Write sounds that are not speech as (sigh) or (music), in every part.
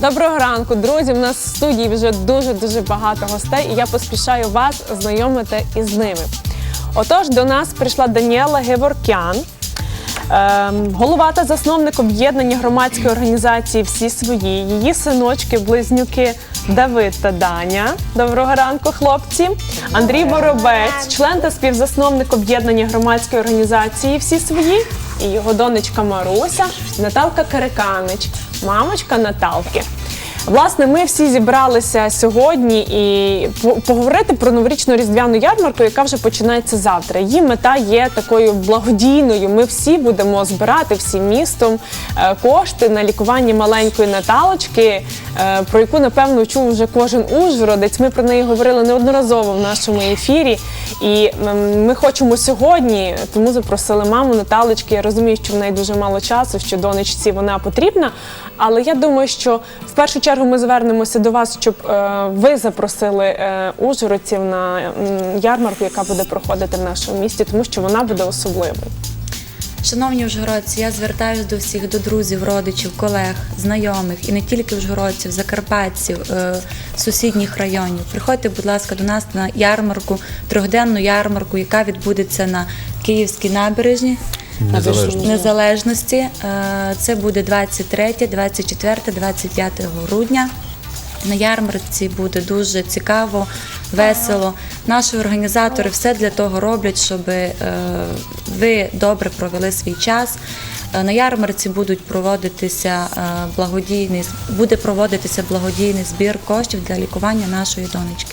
Доброго ранку, друзі. У нас в студії вже дуже дуже багато гостей, і я поспішаю вас знайомити із ними. Отож, до нас прийшла Даніела Геворкян, ем, голова та засновник об'єднання громадської організації Всі свої. Її синочки, близнюки Давид та Даня. Доброго ранку, хлопці. Андрій Воробець, член та співзасновник об'єднання громадської організації Всі свої. І його донечка Маруся, Наталка Кириканич, мамочка Наталки. Власне, ми всі зібралися сьогодні і поговорити про новорічну різдвяну ярмарку, яка вже починається завтра. Її мета є такою благодійною. Ми всі будемо збирати всім містом е, кошти на лікування маленької Наталочки, е, про яку напевно чув вже кожен ужгородець. Ми про неї говорили неодноразово в нашому ефірі. І ми хочемо сьогодні, тому запросили маму Наталочки. Я розумію, що в неї дуже мало часу, що донечці вона потрібна. Але я думаю, що в першу чергу ми звернемося до вас, щоб е, ви запросили е, ужгородців на ярмарку, яка буде проходити в нашому місті, тому що вона буде особливою. Шановні ужгородці, я звертаюся до всіх, до друзів, родичів, колег, знайомих і не тільки ужгородців, закарпатців, е, сусідніх районів. Приходьте, будь ласка, до нас на ярмарку, трьохденну ярмарку, яка відбудеться на Київській набережні. Незалежності. Незалежності. Е, Це буде 23, 24, 25 грудня. На ярмарці буде дуже цікаво, весело. Наші організатори все для того роблять, щоб е, ви добре провели свій час. Е, На ярмарці будуть проводитися благодійний буде проводитися благодійний збір коштів для лікування нашої донечки.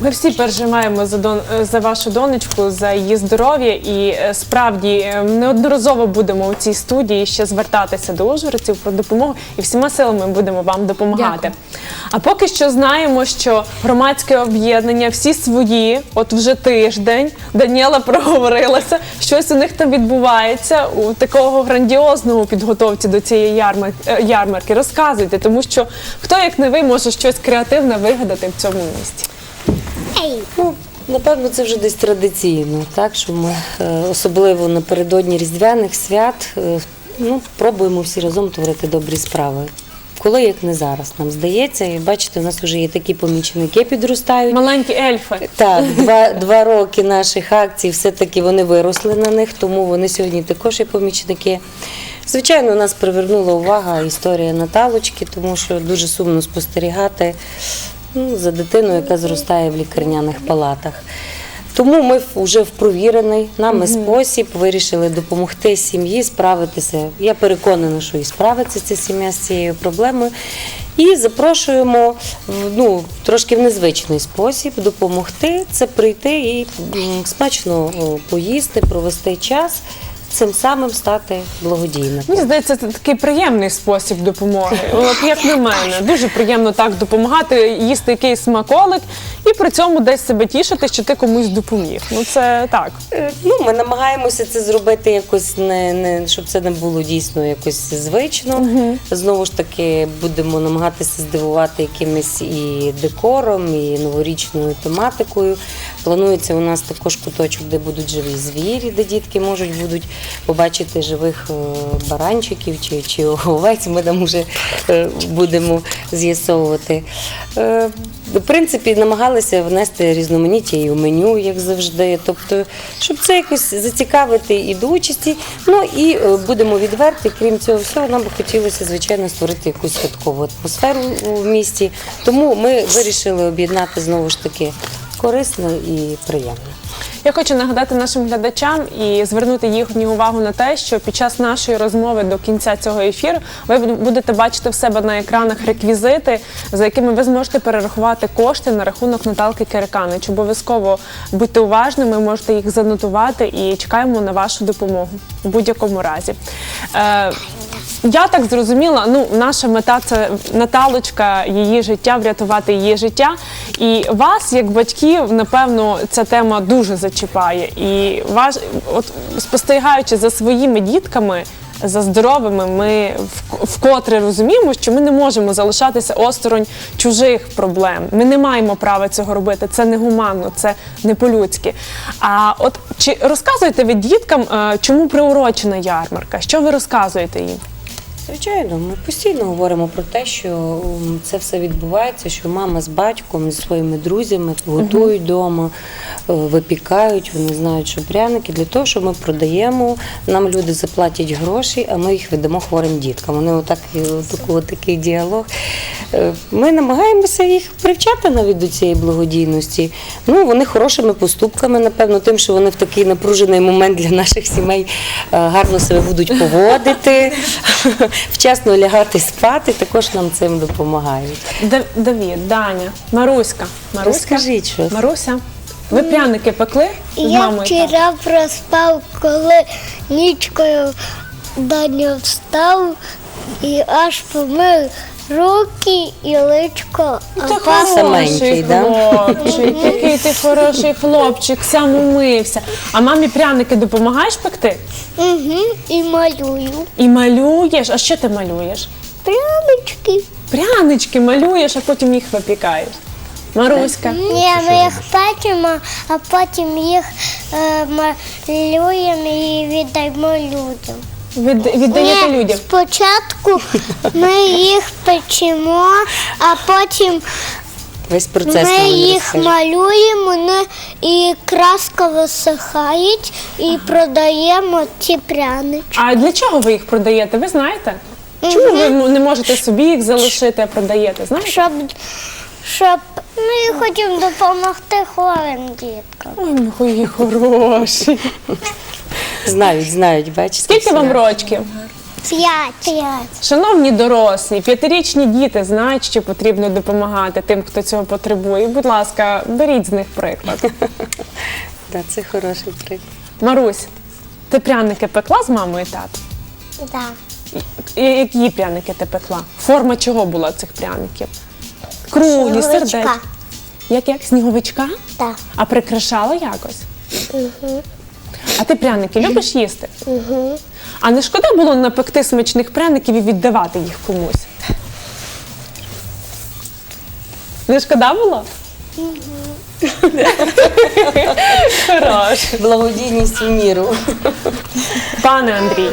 Ми всі переживаємо за дон за вашу донечку, за її здоров'я, і е, справді е, неодноразово будемо у цій студії ще звертатися до ужгородців про допомогу, і всіма силами будемо вам допомагати. Дякую. А поки що знаємо, що громадське об'єднання всі свої, от вже тиждень, Даніела проговорилася, щось у них там відбувається у такого грандіозного підготовці до цієї ярмар- е, ярмарки. Розказуйте, тому що хто як не ви може щось креативне вигадати в цьому місті. Ну, напевно, це вже десь традиційно, так що ми е, особливо напередодні різдвяних свят е, ну, пробуємо всі разом творити добрі справи. Коли як не зараз, нам здається, і бачите, у нас вже є такі помічники підростають. Маленькі ельфи. Так, (laughs) два, два роки наших акцій все-таки вони виросли на них, тому вони сьогодні також є помічники. Звичайно, нас привернула увага історія Наталочки, тому що дуже сумно спостерігати ну, за дитиною, яка зростає в лікарняних палатах. Тому ми вже в провірений нами спосіб вирішили допомогти сім'ї справитися. Я переконана, що і справиться ця сім'я з цією проблемою. І запрошуємо ну, трошки в незвичний спосіб допомогти це прийти і смачно поїсти, провести час, цим самим стати благодійним. Мені здається, це такий приємний спосіб допомоги. От як на мене, дуже приємно так допомагати, їсти якийсь смаколик і при цьому десь себе тішити, що ти комусь допоміг. Ну це так. Е, Ну, ми намагаємося це зробити якось не, не щоб це не було дійсно якось звично. Знову ж таки, будемо намагатися здивувати якимось і декором, і новорічною тематикою. Планується у нас також куточок, де будуть живі звірі, де дітки можуть будуть побачити живих е, баранчиків чи, чи овець. Ми там вже е, будемо з'ясовувати. Е, В принципі, намагалися внести різноманіття і у меню, як завжди. Тобто, щоб це якось зацікавити і до участі. Ну і будемо відверті, крім цього всього, нам би хотілося, звичайно, створити якусь святкову атмосферу в місті. Тому ми вирішили об'єднати знову ж таки корисно і приємно. Я хочу нагадати нашим глядачам і звернути їхню увагу на те, що під час нашої розмови до кінця цього ефіру ви будете бачити в себе на екранах реквізити, за якими ви зможете перерахувати кошти на рахунок Наталки Кириканич. Обов'язково будьте уважними, можете їх занотувати і чекаємо на вашу допомогу у будь-якому разі. Е, я так зрозуміла, ну наша мета це Наталочка, її життя, врятувати її життя. І вас, як батьків, напевно, ця тема дуже зачіпає. І ваш, от спостерігаючи за своїми дітками, за здоровими, ми вкотре розуміємо, що ми не можемо залишатися осторонь чужих проблем. Ми не маємо права цього робити. Це негуманно, це не по-людськи. А от чи розказуєте ви діткам, е, чому приурочена ярмарка? Що ви розказуєте їм? Звичайно, ми постійно говоримо про те, що це все відбувається, що мама з батьком зі своїми друзями готують вдома, е, випікають, вони знають, що пряники для того, що ми продаємо. Нам люди заплатять гроші, а ми їх віддамо хворим діткам. Вони отак такий діалог. Е, Ми намагаємося їх привчати навіть до цієї благодійності. Ну, вони хорошими поступками, напевно, тим, що вони в такий напружений момент для наших сімей е, гарно себе будуть поводити, (laughs) вчасно лягати спати, також нам цим допомагають. Дав- Давід, Даня, Маруська. Маруська? Розкажіть щось. Маруся, ви пряники пекли з Я мамою? і вчора проспав, коли нічкою Даня встав і аж помив руки і личко. Ти а папа хороший да? хлопчик, який ти хороший хлопчик, сам умився. А мамі пряники допомагаєш пекти? Угу, і малюю. І малюєш. А що ти малюєш? Прянички. Прянички малюєш, а потім їх випікаєш. Маруська. Ні, ми їх печемо, а потім їх е, малюємо і віддаємо людям. Від, віддаєте Ні, людям. Спочатку (laughs) ми їх печемо, а потім Весь процес Ми нам їх малюємо вони, і краска висихають, і продаємо ці прянички. А для чого ви їх продаєте? Ви знаєте? Чому ви м- не можете собі їх залишити, а продаєте? Знаєте? Щоб, щоб ми хочемо допомогти хворим діткам. Ой, мої хороші. Знають, знають, бачите. Скільки вам рочків? П'ять. П'ять. Шановні дорослі, п'ятирічні діти знають, що потрібно допомагати тим, хто цього потребує. Будь ласка, беріть з них приклад. (laughs) Да, це хороший приклад. Марусь, ти пряники пекла з мамою і татом? Да. І Які пряники ти пекла? Форма чого була цих пряників? Круглі, Сніговичка. сердечки. Як як сніговичка? Так. А прикрашала якось? А ти пряники любиш їсти? Угу. А не шкода було напекти смачних пряників і віддавати їх комусь? Не шкода було? Хорош. Благодійність в міру. Пане Андрій,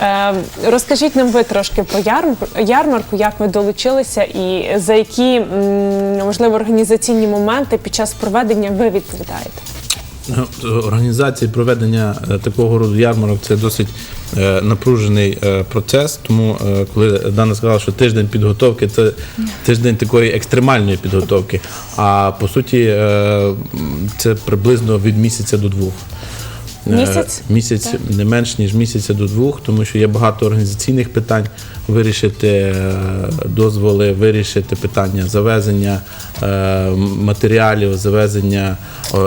е, розкажіть нам ви трошки про ярмарку, ярмарку, як ви долучилися і за які м, можливо організаційні моменти під час проведення ви відповідаєте? Ну, Організація проведення е, такого роду ярмарок це досить е, напружений е, процес. Тому, коли Дана сказала, що тиждень підготовки це тиждень такої екстремальної підготовки. А по суті, це приблизно від місяця до двох. Е, Місяць? Місяць не менш ніж місяця до двох, тому що є багато організаційних питань. Вирішити е, дозволи, вирішити питання завезення е, матеріалів, завезення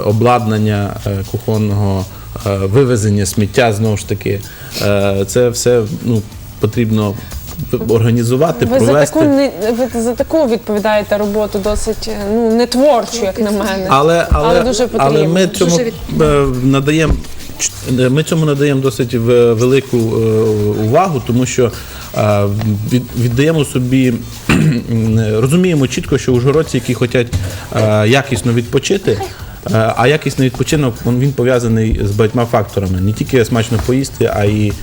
обладнання кухонного, вивезення сміття знову ж таки. Це все ну, потрібно організувати, Ви за таку не ви за таку відповідаєте роботу досить ну не творчу, як на мене. Але, але, Але дуже потрібно. але ми цьому Дуже від- надаємо ми цьому надаємо досить велику е, увагу, тому що е, віддаємо собі, розуміємо чітко, що ужгородці, які хочуть е, якісно відпочити. е, А якісний відпочинок він пов'язаний з багатьма факторами. Не тільки смачно поїсти, а й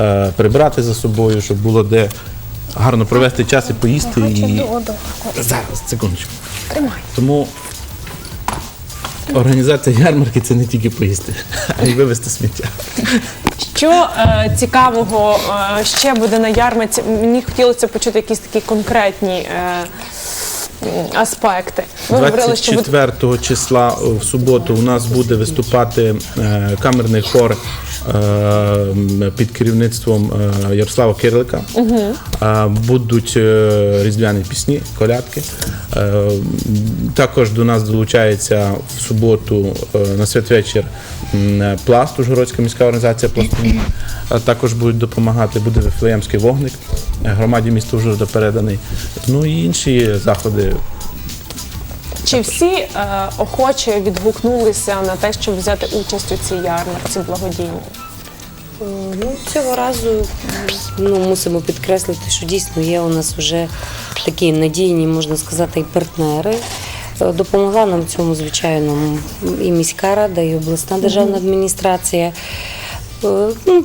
е, прибрати за собою, щоб було де гарно провести час і поїсти. І... Зараз, секундочку. Тому організація ярмарки це не тільки поїсти, а й вивезти сміття. Що е, цікавого е, ще буде на ярмарці? Мені хотілося почути якісь такі конкретні е, аспекти. Ви говорили, що 24 числа в суботу у нас буде виступати е, камерний хор е, під керівництвом е, Ярослава Кирлика. Е, Будуть різдвяні пісні, колядки. Також до нас долучається в суботу на святвечір пласт, Ужгородська міська організація пластунів. Е, Також будуть допомагати, буде Вифлеємський вогник, е, громаді міста Ужгорода переданий. Ну і інші заходи чи всі е, охоче відгукнулися на те, щоб взяти участь у цій ярмарці благодійній? Ну, цього разу ну, мусимо підкреслити, що дійсно є у нас вже такі надійні, можна сказати, і партнери. Допомогла нам в цьому, звичайно, і міська рада, і обласна державна адміністрація. Е, Ну,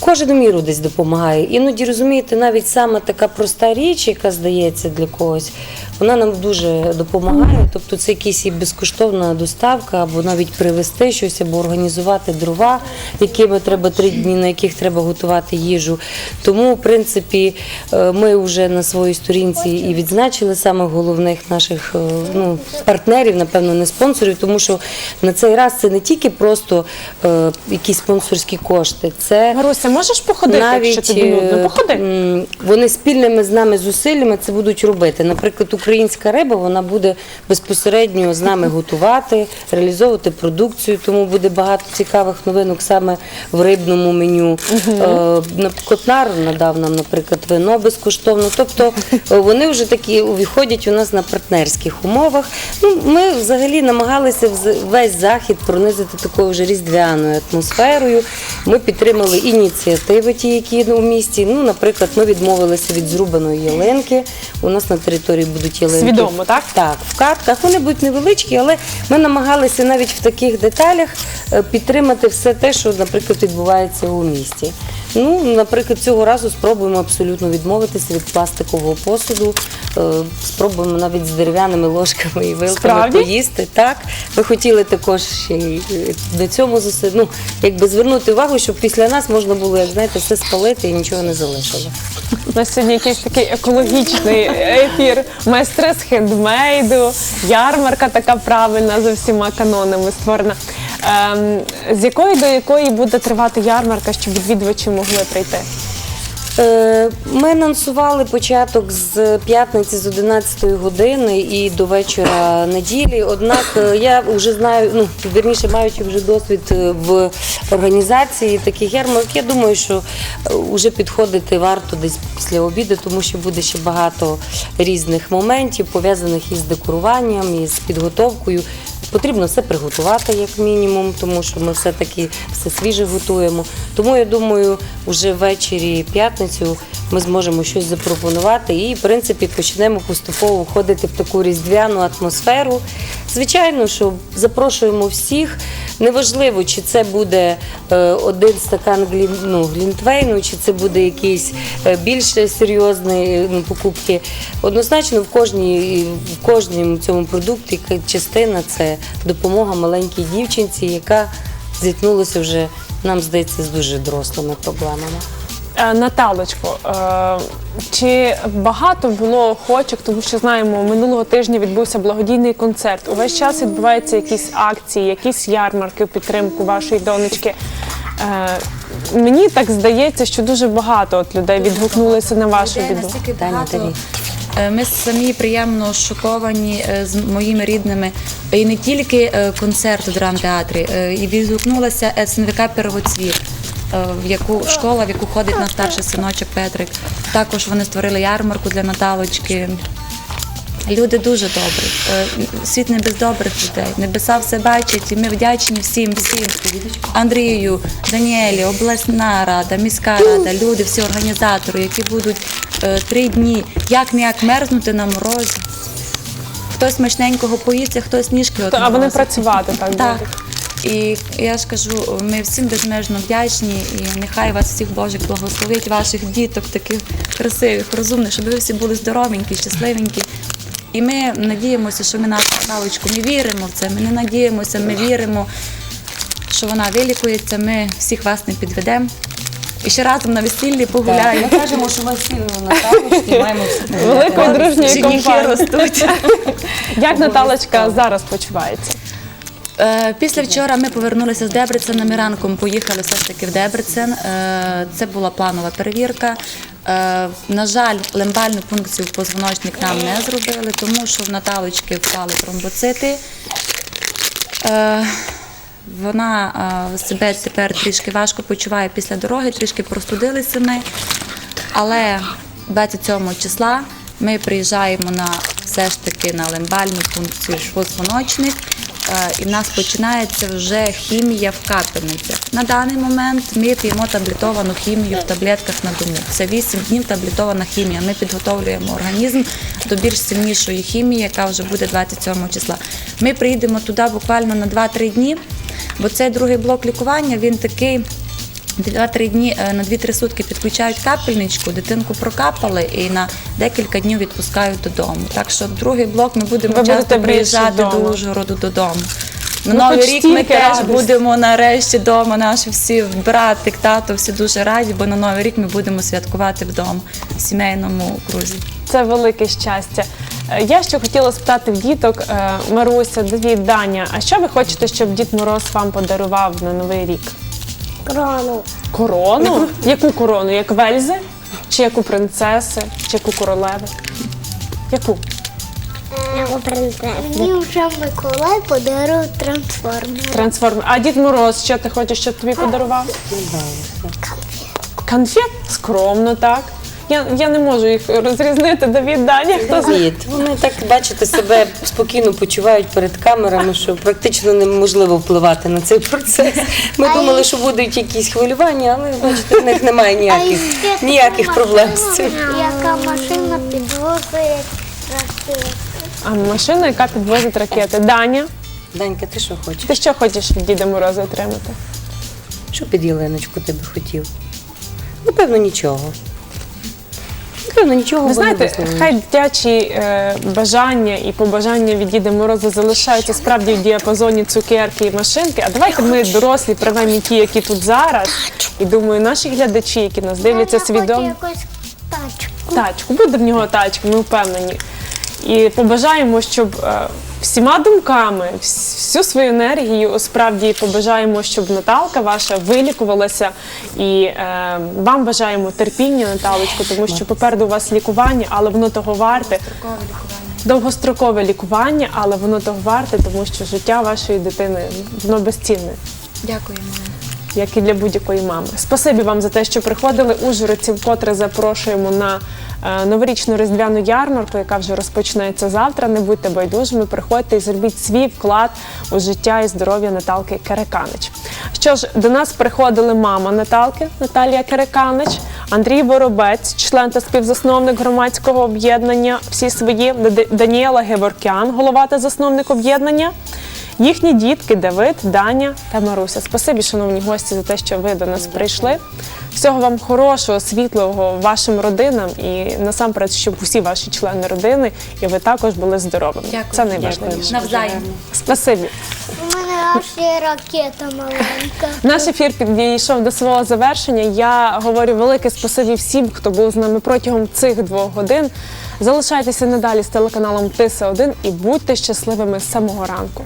кожен міру десь допомагає. Іноді розумієте, навіть саме така проста річ, яка здається для когось, вона нам дуже допомагає. Тобто це якась і безкоштовна доставка, або навіть привезти щось, або організувати дрова, якими треба три дні, на яких треба готувати їжу. Тому, в принципі, е, ми вже на своїй сторінці і відзначили саме головних наших е, ну, партнерів, напевно, не спонсорів, тому що на цей раз це не тільки просто е, якісь спонсорські кошти, це Маруся, можеш походити, якщо тобі е, нудно? Походи. вони спільними з нами зусиллями це будуть робити. Наприклад, українська риба вона буде безпосередньо з нами готувати, реалізовувати продукцію. Тому буде багато цікавих новинок саме в рибному меню. Е, Котнар надав нам, наприклад, вино безкоштовно. Тобто е, вони вже такі виходять у нас на партнерських умовах. Ну, ми взагалі намагалися весь захід пронизити такою вже різдвяною атмосферою. Ми підтримали ініціативи, ті, які у місті. Ну, наприклад, ми відмовилися від зрубаної ялинки. У нас на території будуть ялинки. Свідомо, так? Так, в катках. Вони будуть невеличкі, але ми намагалися навіть в таких деталях е, підтримати все те, що, наприклад, відбувається у місті. Ну, наприклад, цього разу спробуємо абсолютно відмовитися від пластикового посуду. е, Спробуємо навіть з дерев'яними ложками і вилками Справді? поїсти. Так, ми хотіли також е, до зусиль, ну, якби звернути увагу, щоб після нас можна було, як знаєте, все спалити і нічого не залишило. У нас сьогодні якийсь такий екологічний ефір. Майстри з хендмейду, ярмарка така правильна за всіма канонами створена. Ем, з якої до якої буде тривати ярмарка, щоб відвідувачі могли прийти? Е, Ми анонсували початок з п'ятниці з 11 години і до вечора неділі. Однак е, я вже знаю, ну вірніше маючи вже досвід е, в організації таких ярмарок, я думаю, що вже підходити варто десь після обіду, тому що буде ще багато різних моментів пов'язаних із декоруванням, із підготовкою. Потрібно все приготувати як мінімум, тому що ми все-таки все свіже готуємо. Тому я думаю, вже ввечері п'ятницю ми зможемо щось запропонувати і, в принципі, почнемо поступово входити в таку різдвяну атмосферу. Звичайно, що запрошуємо всіх. Неважливо, чи це буде е, один стакан глін, ну, глінтвейну, чи це буде якийсь е, більш серйозний ну, покупки. Однозначно, в кожній в кожному цьому продукті частина це допомога маленькій дівчинці, яка зіткнулася вже, нам здається, з дуже дорослими проблемами. Е, Наталочко, е, чи багато було охочих, тому що знаємо, минулого тижня відбувся благодійний концерт. Увесь час відбуваються якісь акції, якісь ярмарки в підтримку вашої донечки. Е, Мені так здається, що дуже багато от людей відгукнулися на вашу біду. настільки багато. Ми самі приємно шоковані з моїми рідними. І не тільки концерт у драмтеатрі, і відгукнулася СНВК Первоцвіт. Е, В яку школа, в яку ходить наш старший синочок Петрик. Також вони створили ярмарку для Наталочки. Люди дуже добрі. Е, Світ не без добрих людей. Небеса все бачать, і ми вдячні всім, всім. Андрію, Даніелі, обласна рада, міська рада, люди, всі організатори, які будуть е, три дні як не як мерзнути на морозі. Хтось смачненького поїться, хтось ніжки А вони працювати так Так. будуть. І я ж кажу, ми всім безмежно вдячні, і нехай вас всіх Божик благословить, ваших діток, таких красивих, розумних, щоб ви всі були здоровенькі, щасливенькі. І ми надіємося, що ми нашу Наталочку, ми віримо в це, ми не надіємося, ми віримо, що вона вилікується, ми всіх вас не підведемо. І ще разом на весіллі погуляємо. Ми кажемо, що ми всі на тавочці маємо Великої дружньої компанії. ростуть. Як Наталочка зараз почувається? Е, Після вчора ми повернулися з Дебрецена. Ми ранком поїхали все ж таки в Дебрецен. Е, Це була планова перевірка. Е, На жаль, лембальну пункцію в позвоночник нам не зробили, тому що в Наталочки впали тромбоцити. Вона себе тепер трішки важко почуває після дороги, трішки простудилися ми. Але 27 числа ми приїжджаємо на все ж таки на лембальну функцію позвоночник. Е, І в нас починається вже хімія в капельницях. На даний момент ми п'ємо таблетовану хімію в таблетках на дому. Це 8 днів таблетована хімія. Ми підготовлюємо організм до більш сильнішої хімії, яка вже буде 27 числа. Ми приїдемо туди буквально на 2-3 дні, бо цей другий блок лікування він такий Два-три дні е, на 2-3 сутки підключають капельничку, дитинку прокапали і на декілька днів відпускають додому. Так що другий блок ми будемо Ви часто приїжджати до. Ужгороду додому. На Ну, Новий рік ми теж будемо нарешті вдома. Наші всі братик, тато, всі дуже раді, бо на Новий рік ми будемо святкувати вдома в сімейному крузі. Це велике щастя. Е, Я ще хотіла спитати в діток е, Маруся, Давід, Даня. А що ви хочете, щоб Дід Мороз вам подарував на новий рік? Крону. Корону? Яку корону? Як Вельзи? Чи як у принцеси? Чи як у королеви? Яку? Мені вже Миколай подарував трансформер. Трансформер. А Дід Мороз, що ти хочеш, щоб тобі подарував? Конфет? Скромно, так. Я, я не можу їх розрізнити, Давід, Даня. Хто? Привіт. Вони так бачите себе спокійно почувають перед камерами, що практично неможливо впливати на цей процес. Ми А думали, що будуть якісь хвилювання, але бачите, в них немає ніяких ніяких проблем з цим. Яка машина підвозить ракети. А машина, яка підвозить ракети. Даня, Данька, ти що хочеш? ти що хочеш від Діда Мороза отримати? Що під ялиночку ти би хотів? Напевно, нічого. Напевно, нічого. Ви знаєте, не хай дитячі е, бажання і побажання від Діда Мороза залишаються справді в діапазоні цукерки і машинки. А давайте ми, дорослі, принаймні ті, які тут зараз. І думаю, наші глядачі, які нас дивляться свідомо. якусь тачку. Тачку, буде в нього тачка, ми впевнені. І побажаємо, щоб е, всіма думками, всю свою енергію справді побажаємо, щоб Наталка ваша вилікувалася. І е, вам бажаємо терпіння, Наталочку, тому що попереду у вас лікування, але воно того варте. Довгострокове лікування, але воно того варте, тому що життя вашої дитини воно безцінне Дякуємо. як і для будь-якої мами. Спасибі вам за те, що приходили. Ужгородців вкотре запрошуємо на новорічну різдвяну ярмарку, яка вже розпочнеться завтра. Не будьте байдужими, приходьте і зробіть свій вклад у життя і здоров'я Наталки Кереканич. Що ж, до нас приходили мама Наталки Наталія Кереканич, Андрій Воробець, член та співзасновник громадського об'єднання всі свої Даніела Геворкян, голова та засновник об'єднання. Їхні дітки Давид, Даня та Маруся. Спасибі, шановні гості, за те, що ви до нас прийшли. Всього вам хорошого, світлого вашим родинам і насамперед, щоб усі ваші члени родини і ви також були здоровими. Дякую. Це найважливіше. Навзаєм. Спасибі. У мене аж є ракета маленька. Наш ефір підійшов до свого завершення. Я говорю велике спасибі всім, хто був з нами протягом цих двох годин. Залишайтеся надалі з телеканалом ТС1 і будьте щасливими з самого ранку.